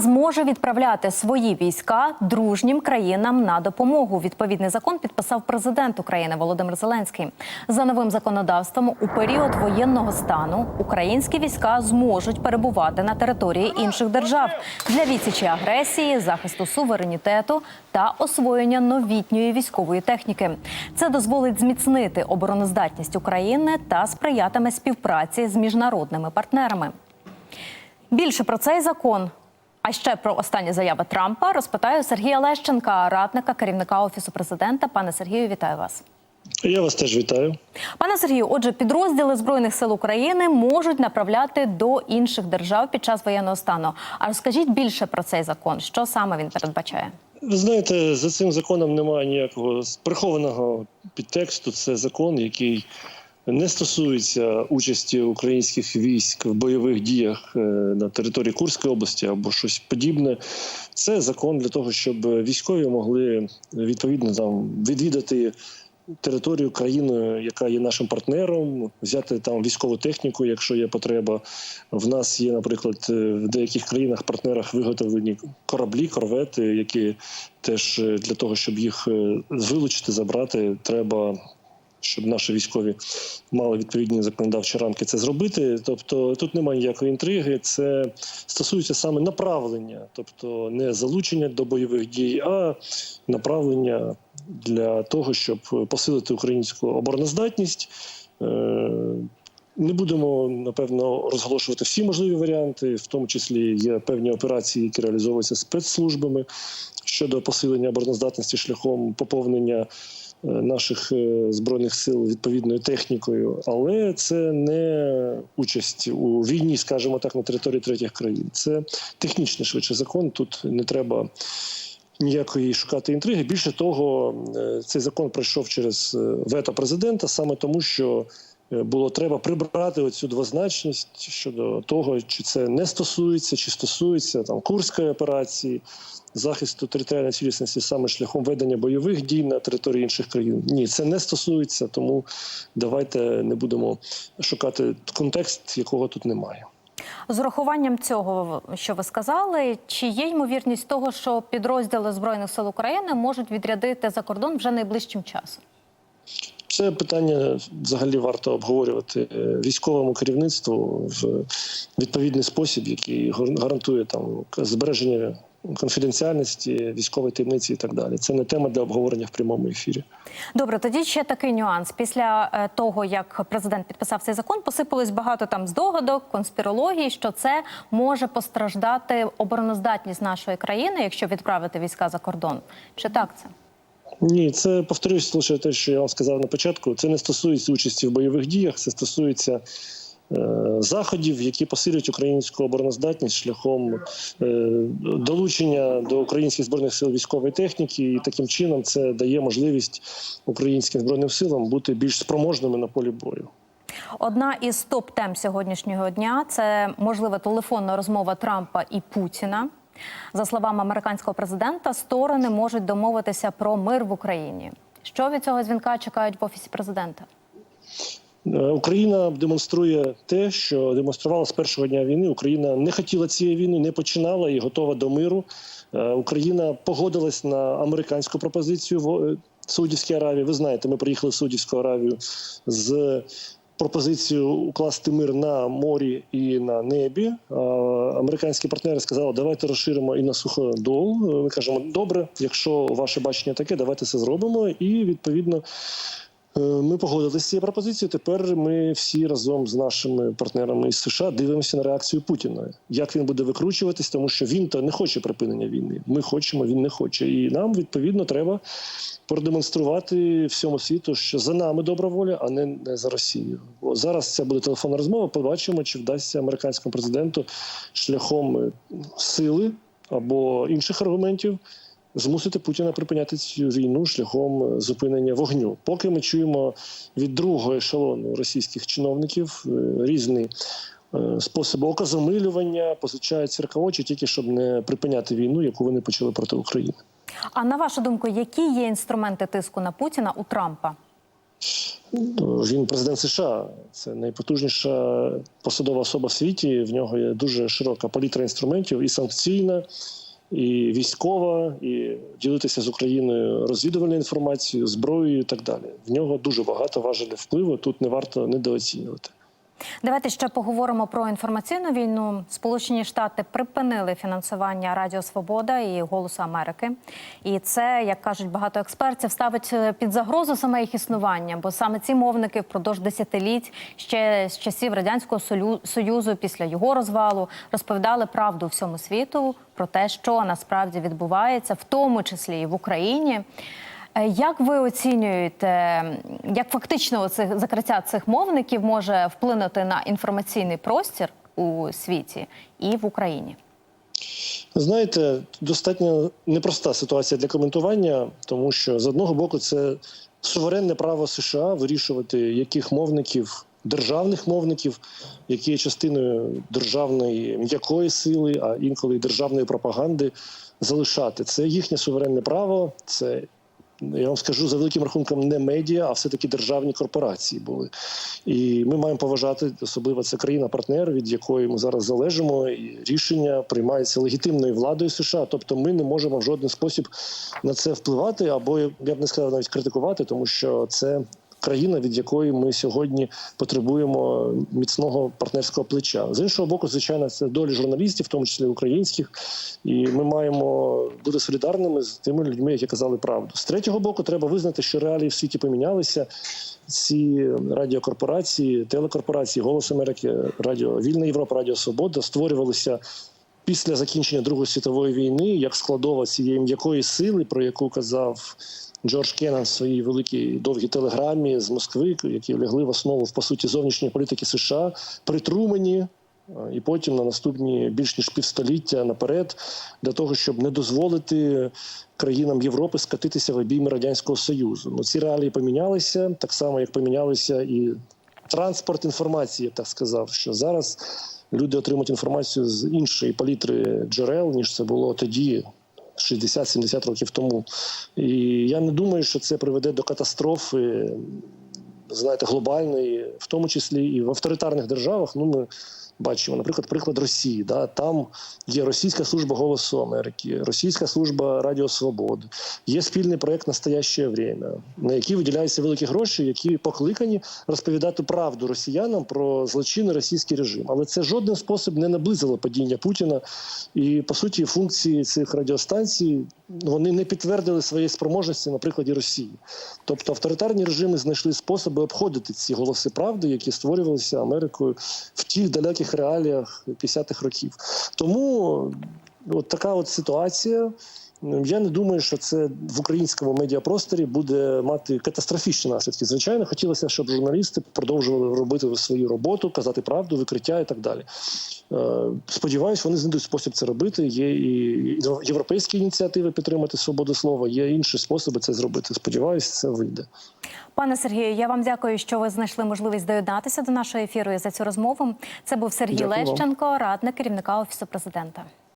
зможе відправляти свої війська дружнім країнам на допомогу. Відповідний закон підписав президент України Володимир Зеленський. За новим законодавством у період воєнного стану українські війська зможуть перебувати на території інших держав для відсічі агресії, захисту суверенітету та освоєння новітньої військової техніки. Це дозволить зміцнити обороноздатність України та сприятиме співпраці з міжнародними партнерами. Більше про цей закон, а ще про останні заяви Трампа розпитаю Сергія Лещенка, радника керівника офісу президента. Пане Сергію, вітаю вас. Я вас теж вітаю. Пане Сергію, отже, підрозділи збройних сил України можуть направляти до інших держав під час воєнного стану. А розкажіть більше про цей закон, що саме він передбачає? Ви знаєте, за цим законом немає ніякого прихованого підтексту. Це закон, який не стосується участі українських військ в бойових діях е, на території Курської області або щось подібне. Це закон для того, щоб військові могли відповідно там відвідати. Територію країни, яка є нашим партнером, взяти там військову техніку, якщо є потреба. В нас є, наприклад, в деяких країнах-партнерах виготовлені кораблі, корвети, які теж е, для того, щоб їх е, вилучити, забрати, треба. Щоб наші військові мали відповідні законодавчі рамки це зробити. Тобто тут немає ніякої інтриги. Це стосується саме направлення, тобто не залучення до бойових дій, а направлення для того, щоб посилити українську обороноздатність. Е, Не будемо напевно розголошувати всі можливі варіанти, в тому числі є певні операції, які реалізовуються спецслужбами щодо посилення обороноздатності шляхом поповнення наших е, збройних сил відповідною технікою, але це не участь у війні, скажімо так, на території третіх країн. Це технічний швидше закон. Тут не треба ніякої шукати інтриги. Більше того, е, цей закон пройшов через е, вето президента, саме тому, що е, було треба прибрати оцю двозначність щодо того, чи це не стосується, чи стосується там курської операції. Захисту територіальної цілісності саме шляхом ведення бойових дій на території інших країн. Ні, це не стосується, тому давайте не будемо шукати контекст, якого тут немає. З урахуванням цього, що ви сказали, чи є ймовірність того, що підрозділи збройних сил України можуть відрядити за кордон вже найближчим часом? Це питання взагалі варто обговорювати е, військовому керівництву в відповідний спосіб, який гарантує там збереження конфіденціальності, військової таємниці і так далі. Це не тема для обговорення в прямому ефірі. Добре, тоді ще такий нюанс. Після е, того, як президент підписав цей закон, посипалось багато там здогадок, конспірології, що це може постраждати обороноздатність нашої країни, якщо відправити війська за кордон. Чи так це? Ні, це повторюсь лише те, що я вам сказав на початку. Це не стосується участі в бойових діях, це стосується. е, Заходів, які посилюють українську обороноздатність шляхом е, долучення до українських збройних сил військової техніки, і таким чином це дає можливість українським збройним силам бути більш спроможними на полі бою. Одна із топ тем сьогоднішнього дня це можлива телефонна розмова Трампа і Путіна. За словами американського президента, сторони можуть домовитися про мир в Україні. Що від цього дзвінка чекають в офісі президента? Е, Україна демонструє те, що демонструвала з першого дня війни. Україна не хотіла цієї війни, не починала і готова до миру. Е, Україна погодилась на американську пропозицію в е, Саудівській Аравії. Ви знаєте, ми приїхали в Саудівську Аравію з пропозицією укласти мир на морі і на небі. Американські партнери сказали, давайте розширимо і на суходол. Ми кажемо, добре, якщо ваше бачення таке, давайте це зробимо. І відповідно. Е, Ми погодилися з цією пропозицією. Тепер ми всі разом з нашими партнерами із США дивимося на реакцію Путіна. Як він буде викручуватись, тому що він то не хоче припинення війни. Ми хочемо, він не хоче. І нам відповідно треба продемонструвати всьому світу, що за нами добра воля, а не, не за Росію. О, зараз це буде телефонна розмова. Побачимо, чи вдасться американському президенту шляхом е, сили або інших аргументів змусити Путіна припиняти цю війну шляхом зупинення вогню. Поки ми чуємо від другого ешелону російських чиновників е, різні е, способи оказомилювання, позичають церковочі, тільки щоб не припиняти війну, яку вони почали проти України. А на вашу думку, які є інструменти тиску на Путіна у Трампа? Він президент США. Це найпотужніша посадова особа в світі. В нього є дуже широка палітра інструментів, і санкційна, і військова, і ділитися з Україною розвідувальною інформацією, зброєю і так далі. В нього дуже багато важелів впливу. Тут не варто недооцінювати. Давайте ще поговоримо про інформаційну війну. Сполучені Штати припинили фінансування Радіо Свобода і Голосу Америки. І це, як кажуть багато експертів, ставить е, під загрозу саме їх існування, бо саме ці мовники впродовж десятиліть ще з часів радянського союзу, після його розвалу, розповідали правду всьому світу про те, що насправді відбувається, в тому числі і в Україні. Е, Як ви оцінюєте, як фактично оце закриття цих мовників може вплинути на інформаційний простір у світі і в Україні? Знаєте, достатньо непроста ситуація для коментування, тому що з одного боку це суверенне право США вирішувати, яких мовників, державних мовників, які є частиною державної м'якої сили, а інколи державної пропаганди, залишати. Це їхнє суверенне право. Це я вам скажу за великим рахунком не медіа, а все-таки державні корпорації були. І ми маємо поважати, особливо це країна-партнер, від якої ми зараз залежимо, і рішення приймається легітимною владою США. Тобто ми не можемо в жоден спосіб на це впливати, або я б не сказав навіть критикувати, тому що це. Країна, від якої ми сьогодні потребуємо міцного партнерського плеча. З іншого боку, звичайно, це долі журналістів, в тому числі українських, і ми маємо бути солідарними з тими людьми, які казали правду. З третього боку, треба визнати, що реалії в світі помінялися. Ці радіокорпорації, телекорпорації, Голос Америки, Радіо Вільна Європа, Радіо Свобода створювалися після закінчення Другої світової війни як складова цієї м'якої сили, про яку казав. Джордж Кеннан в своїй великій довгій телеграмі з Москви, які лягли в основу по суті зовнішньої політики США при Трумені, і потім на наступні більш ніж півстоліття наперед, для того, щоб не дозволити країнам Європи скатитися в обійми радянського союзу. Ну ці реалії помінялися так само, як помінялися і транспорт інформації, я так сказав, що зараз люди отримують інформацію з іншої палітри джерел, ніж це було тоді. 60-70 років тому, і я не думаю, що це приведе до катастрофи, знаєте, глобальної, в тому числі і в авторитарних державах. Ну ми бачимо, наприклад, приклад Росії. Да, там є Російська служба голосу Америки, Російська служба Радіо Свободи. Є спільний проект Настояще время, на який виділяються великі гроші, які покликані розповідати правду росіянам про злочинний російський режим. Але це жодним спосіб не наблизило падіння Путіна. І по суті, функції цих радіостанцій вони не підтвердили своєї спроможності на прикладі Росії. Тобто авторитарні режими знайшли способи обходити ці голоси правди, які створювалися Америкою в тих далеких реаліях 50-х років. Тому от така от ситуація. Я не думаю, що це в українському медіапросторі буде мати катастрофічні наслідки. Звичайно, хотілося, щоб журналісти продовжували робити свою роботу, казати правду, викриття і так далі. Е, Сподіваюсь, вони знайдуть спосіб це робити. Є і європейські ініціативи підтримати свободу слова, є інші способи це зробити. Сподіваюсь, це вийде. Пане Сергію, я вам дякую, що ви знайшли можливість доєднатися до нашого ефіру і за цю розмову. Це був Сергій Дякую вам. Лещенко, радник керівника офісу президента.